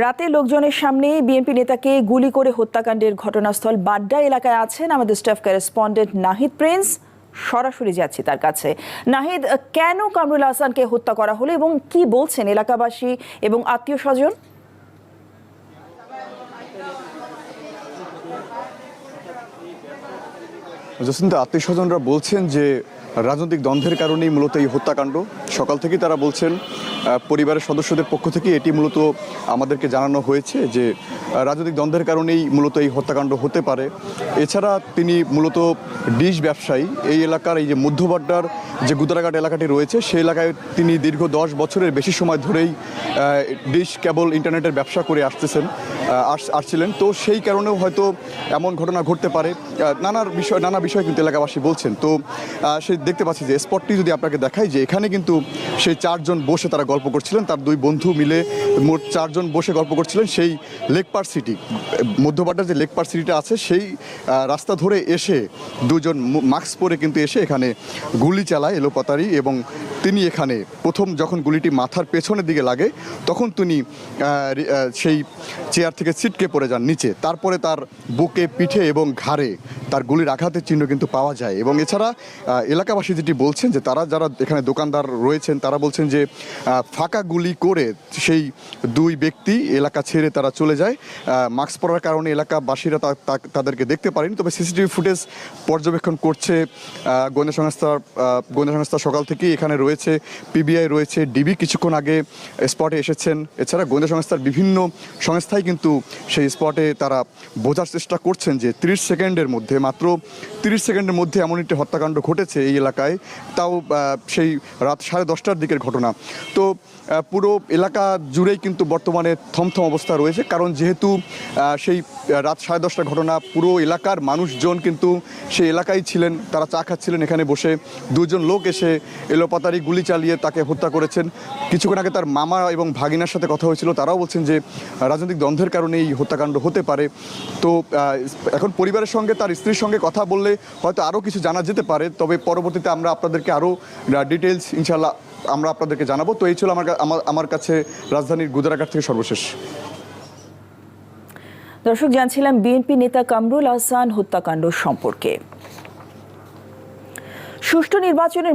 রাতে লোকজনের সামনে বিএনপি নেতাকে গুলি করে হত্যাকাণ্ডের ঘটনাস্থল বাড্ডা এলাকায় আছেন আমাদের স্টাফ করেসপন্ডেন্ট নাহিদ প্রিন্স। সরাসরি যাচ্ছি তার কাছে। নাহিদ, কেন কামরুল হাসানকে হত্যা করা হলো এবং কি বলছেন এলাকাবাসী এবং আত্মীয় স্বজন? জসিন্তা আত্মীয় স্বজনরা বলছেন যে রাজনৈতিক দ্বন্দ্বের কারণেই মূলত এই হত্যাকাণ্ড। সকাল থেকেই তারা বলছেন পরিবারের সদস্যদের পক্ষ থেকে এটি মূলত আমাদেরকে জানানো হয়েছে যে রাজনৈতিক দ্বন্দ্বের কারণেই মূলত এই হত্যাকাণ্ড হতে পারে। এছাড়া তিনি মূলত ডিশ ব্যবসায়ী। এই এলাকার এই যে মধ্যবাড্ডার যে গুদারাঘাট এলাকাটি রয়েছে সেই এলাকায় তিনি দীর্ঘ দশ বছরের বেশি সময় ধরেই ডিশ কেবল ইন্টারনেটের ব্যবসা করে আসতেছেন আস- আসছিলেন। তো সেই কারণেও হয়তো এমন ঘটনা ঘটতে পারে। নানার বিষয়, নানা বিষয় কিন্তু এলাকাবাসী বলছেন। তো সে দেখতে পাচ্ছি যে স্পটটি যদি আপনাকে দেখাই যে, এখানে কিন্তু সেই চারজন বসে তারা গল্প করছিলেন, তার দুই বন্ধু মিলে মোট চারজন বসে গল্প করছিলেন সেই লেক পার সিটি মধ্যপাটার যে লেক পার সিটিটা আছে, সেই রাস্তা ধরে এসে দুজন মাস্ক পরে কিন্তু এসে এখানে গুলি চালায় এলোপাতারি এবং তিনি এখানে প্রথম যখন গুলিটি মাথার পেছনের দিকে লাগে, তখন তিনি সেই চেয়ার থেকে ছিটকে পড়ে যান নিচে। তারপরে তার বুকে, পিঠে এবং ঘাড়ে তার গুলির আঘাতের চিহ্ন কিন্তু পাওয়া যায়। এবং এছাড়া এলাকাবাসী যেটি বলছেন যে তারা যারা এখানে দোকানদার রয়েছেন, তারা বলছেন যে ফাঁকা গুলি করে সেই দুই ব্যক্তি এলাকা ছেড়ে তারা চলে যায়। মাস্ক পরার কারণে এলাকাবাসীরা তাদেরকে দেখতে পারেনি। তবে সিসিটিভি ফুটেজ পর্যবেক্ষণ করছে গোয়েন্দা সংস্থার গোয়েন্দা সংস্থা সকাল থেকেই এখানে রয়েছে। পিবিআই রয়েছে ডিবি কিছুক্ষণ আগে স্পটে এসেছেন। এছাড়া গোয়েন্দা সংস্থার বিভিন্ন সংস্থাই কিন্তু সেই স্পটে তারা বোঝার চেষ্টা করছেন যে তিরিশ সেকেন্ডের মধ্যে, মাত্র তিরিশ সেকেন্ডের মধ্যে এমন একটি হত্যাকাণ্ড ঘটেছে এই এলাকায়। তাও সেই রাত সাড়ে দশটার দিকের ঘটনা। তো পুরো এলাকা জুড়েই কিন্তু বর্তমানে থমথম অবস্থা রয়েছে। কারণ যেহেতু সেই রাত সাড়ে দশটার ঘটনা, পুরো এলাকার মানুষজন কিন্তু সেই এলাকায় ছিলেন, তারা চা খাচ্ছিলেন এখানে বসে। দুজন লোক এসে এলোপাতারি গুলি চালিয়ে তাকে হত্যা করেছেন। কিছুক্ষণ আগে তার মামা এবং ভাগিনার সাথে কথা হয়েছিল। তারাও বলছেন যে রাজনৈতিক দ্বন্দ্বের কারণে এই হত্যাকাণ্ড হতে পারে। তো এখন পরিবারের সঙ্গে তার স্ত্রীর সঙ্গে কথা বললে হয়তো আরও কিছু জানা যেতে পারে। তবে পরবর্তীতে আমরা আপনাদেরকে আরও ডিটেলস ইনশাল্লাহ আমরা আপনাদেরকে জানাব। তো এই ছিল আমার আমার কাছে রাজধানীর গুদারাঘাট থেকে সর্বশেষ। দর্শক, জানছিলাম বিএনপি নেতা কামরুল আহসান হত্যাকাণ্ড সম্পর্কে। সুষ্ঠু নির্বাচনের